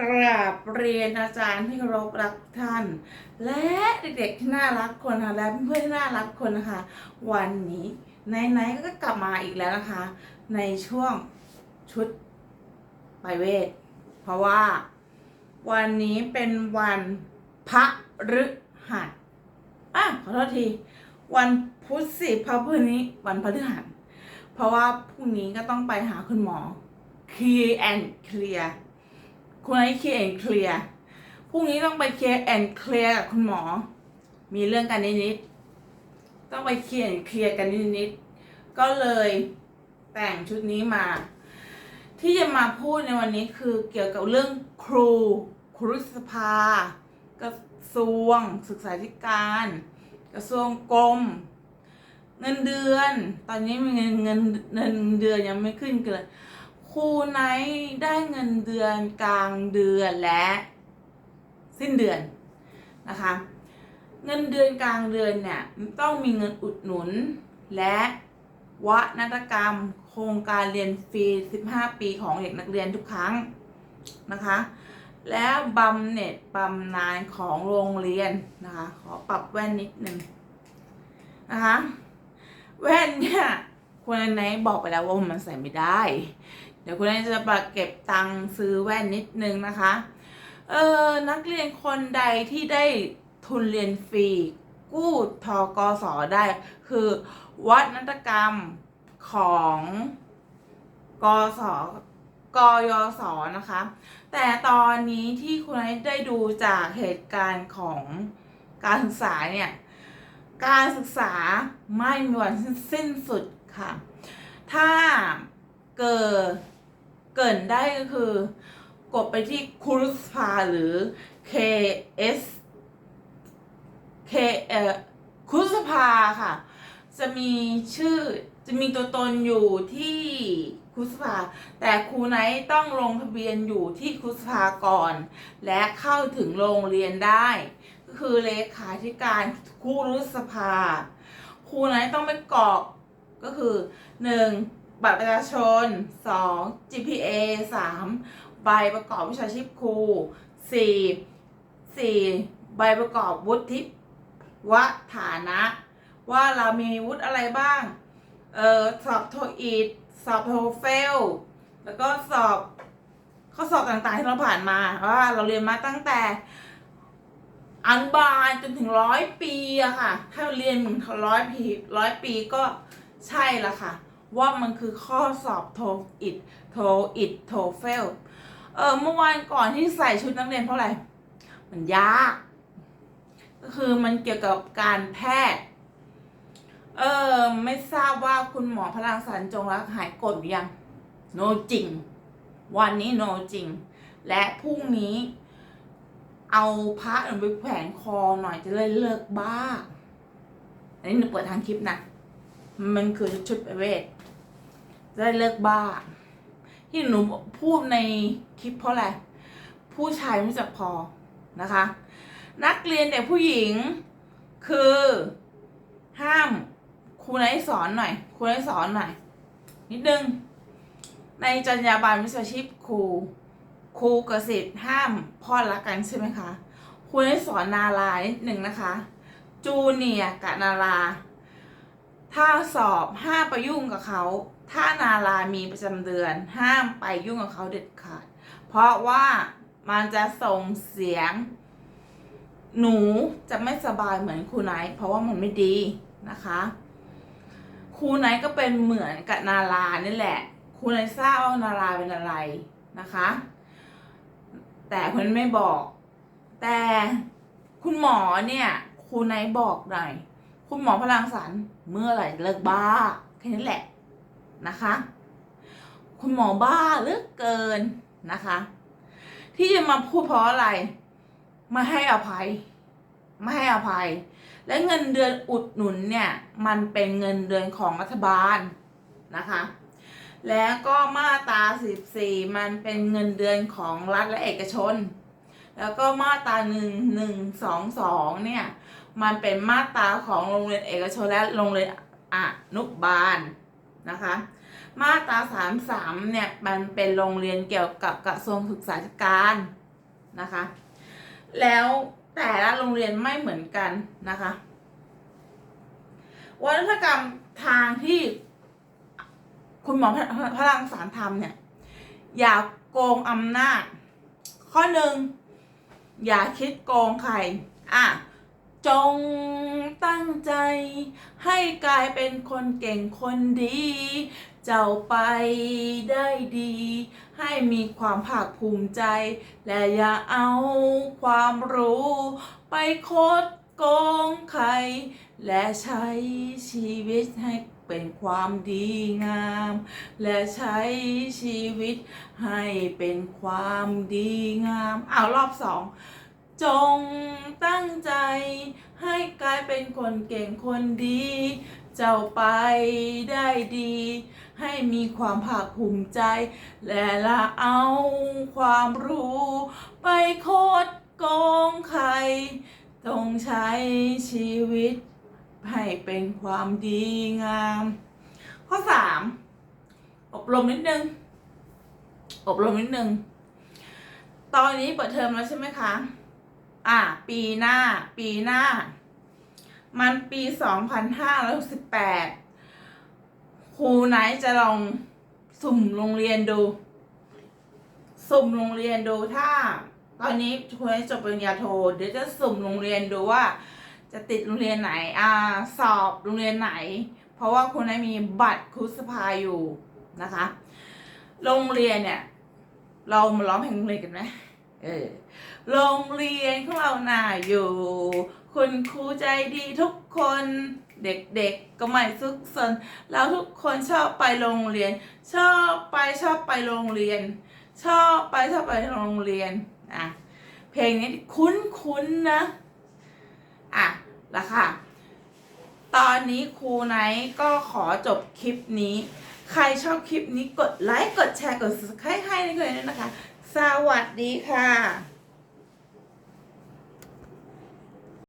กราบเรียนอาจารย์ที่เคารพรักท่าน และเด็กๆที่น่ารักคนค่ะและเพื่อนที่น่ารักคนนะคะ วันนี้ไหนๆก็กลับมาอีกแล้วนะคะ ในช่วงชุดไปเวท เพราะว่าวันนี้เป็นวันพระฤหัสอะขอโทษที วันพุธสิเพราะพรุ่งนี้วันพฤหัสเพราะว่าพรุ่งนี้ก็ต้องไปหาคุณหมอ clear and clear คุณไอ้ clear and clear พรุ่งนี้ต้องไป clear and clear กับคุณหมอ มีเรื่องกันนิดๆต้องไป clear and clear กันนิดๆก็เลยแต่งชุดนี้มา ที่จะมาพูดในวันนี้คือเกี่ยวกับเรื่องครูครุสภากระทรวง ศึกษาธิการ กระทรวงกรมเงินเดือน ตอนนี้มีเงินเงินเงินเดือนยังไม่ขึ้นเกิน ครูไนท์ได้เงินเดือนกลางเดือนและสิ้นเดือนนะคะ เงินเดือนกลางเดือนเนี่ยต้องมีเงินอุดหนุน และวนตกรรม โครงการเรียนฟรี 15 ปีของเด็กนักเรียนทุกครั้งนะคะ แล้วบำเหน็จบำนาญของโรงเรียนนะคะ ขอปรับแว่นนิดนึงนะคะแว่นเนี่ยคุณไนบอกไปแล้วว่ามันใส่ไม่ได้ เดี๋ยวคุณไนท์จะปเก็บตังค์ซื้อแว่นนิดนึงนะคะ เออนักเรียนคนใดที่ได้ทุนเรียนฟรี กู้ทกสได้ คือวัดนตกรรมของกสกยศนะคะ แต่ตอนนี้ที่คุณไนท์ได้ดูจากเหตุการณ์ของการศึกษาเนี่ย การศึกษาไม่มีวันสิ้นสุดค่ะ ถ้า เกิดเกินได้ก็คือ กดไปที่คูรุสภาหรือ KS K เอ่อคูรุสภาค่ะ จะมีชื่อจะมีตัวตนอยู่ที่ครูสภาแต่ครูไนท์ต้องลงทะเบียนอยู่ที่ครูสภาก่อน และเข้าถึงโรงเรียนได้ ก็คือเลขาธิการครูรุสภาครูไนท์ต้องไปกรอกก็คือ 1. บัตรประชาชน 2. GPA 3. ใบประกอบวิชาชีพครู 4. 4. ใบประกอบวุฒิวัฐานะ ว่าเรามีวุฒิอะไรบ้าง เออสอบโทอีดสอบโทเฟล แล้วก็สอบข้อสอบต่างๆที่เราผ่านมาว่าเราเรียนมาตั้งแต่อันบาลจนถึงร้อยปีอะค่ะ ถ้าเรียนถึงร้อยปีร้อยปีก็ใช่ละค่ะ ว่ามันคือข้อสอบโทอิดโทอิดโทเฟลเออเมื่อวานก่อนที่ใส่ชุดนักเรียนเพราะอะไร มันยาก ก็คือมันเกี่ยวกับการแพทย์ เออไม่ทราบว่าคุณหมอพลังสันจงรักหายกรธหรือยัง โนจริง วันนี้โนจริง และพรุ่งนี้ เอาพระไปแขวนคอหน่อยจะได้เลิกบ้าอันนี้หนูเปิดทางคลิปนะ มันคือชุดประเวท ได้เลิกบ้า ที่หนูพูดในคลิปเพราะอะไร ผู้ชายไม่จักพอนะคะ นักเรียนเด็กผู้หญิงคือห้ามครูไหนสอนหน่อยครูไหนสอนหน่อย นิดนึง ในจรรยาบรรณวิชาชีพครูครูกสิทธิ์ห้ามพ่อรักกันใช่ไหมคะครูไหนสอนนารานิดนึงนะคะ จูเนียกับนารา ถ้าสอบห้ามไปยุ่งกับเขา ถ้านารามีประจำเดือน ห้ามไปยุ่งกับเขาเด็ดขาด เพราะว่ามันจะส่งเสียง หนูจะไม่สบายเหมือนครูไนท์เพราะว่ามันไม่ดีนะคะครูไนท์ก็เป็นเหมือนกับนารานี่แหละครูไนท์ทราบว่านาราเป็นอะไรนะคะ แต่คนนั้นไม่บอก แต่คุณหมอเนี่ยครูไนท์บอกหน่อย คุณหมอพลังสันเมื่อไหร่เลิกบ้าแค่นี้แหละนะคะ คุณหมอบ้าเหลือกเกินนะคะ ที่จะมาพูดเพราะอะไรไม่ให้อภัย ไม่ให้อภัย และเงินเดือนอุดหนุนเนี่ย มันเป็นเงินเดือนของรัฐบาลนะคะ แล้วก็มาตรา14 มันเป็นเงินเดือนของรัฐและเอกชน แล้วก็มาตรา1 1 2 2เนี่ย มันเป็นมาตราของโรงเรียนเอกชนและโรงเรียนอนุบาลนะคะ มาตรา33เนี่ยมันเป็นโรงเรียนเกี่ยวกับกระทรวงศึกษาธิการนะคะ แล้วแต่ละโรงเรียนไม่เหมือนกันนะคะวัฒนธรรมทางที่คุณหมอพลังสารทำเนี่ย อย่าโกงอำนาจ ข้อหนึ่งอย่าคิดโกงใคร อะ จงตั้งใจให้กลายเป็นคนเก่งคนดี เจ้าไปได้ดี ให้มีความภาคภูมิใจ และอย่าเอาความรู้ ไปโคดโกงใคร และใช้ชีวิตให้เป็นความดีงาม และใช้ชีวิตให้เป็นความดีงามอ้าวรอบสอง จงตั้งใจให้กลายเป็นคนเก่งคนดี เจ้าไปได้ดี ให้มีความภาคภูมิใจ และละเอาความรู้ ไปโคดโกงใครต้องใช้ชีวิต ให้เป็นความดีงาม ข้อสามอบรมนิดนึง อบรมนิดนึง ตอนนี้เปิดเทอมแล้วใช่ไหมคะ อะปีหน้า ปีหน้า มันปีสองพันห้าร้อยสิบแปดครูไหนจะลองสุ่มโรงเรียนดู สุ่มโรงเรียนดูถ้า ตอนนี้ครูไหนจบปริญญาโทเดี๋ยวจะสุ่มโรงเรียนดูว่า จะติดโรงเรียนไหน อ่า สอบโรงเรียนไหน เพราะว่าคุณนายมีบัตรครูสภาอยู่นะคะ โรงเรียนเนี่ย เรามาร้องเพลงโรงเรียนกันไหม เออโรงเรียนของเราน่าอยู่ คุณครูใจดีทุกคนเด็กๆก็ไม่ซุกซนแล้วทุกคนชอบไปโรงเรียน ชอบไปชอบไปโรงเรียน ชอบไปชอบไปโรงเรียนอะเพลงนี้คุ้นๆนะอะล้วค่ะ ตอนนี้ครูไนก็ขอจบคลิปนี้ ใครชอบคลิปนี้กดไลค์กดแชร์กด subscribe ให้ด้วยนะคะ สวัสดีค่ะ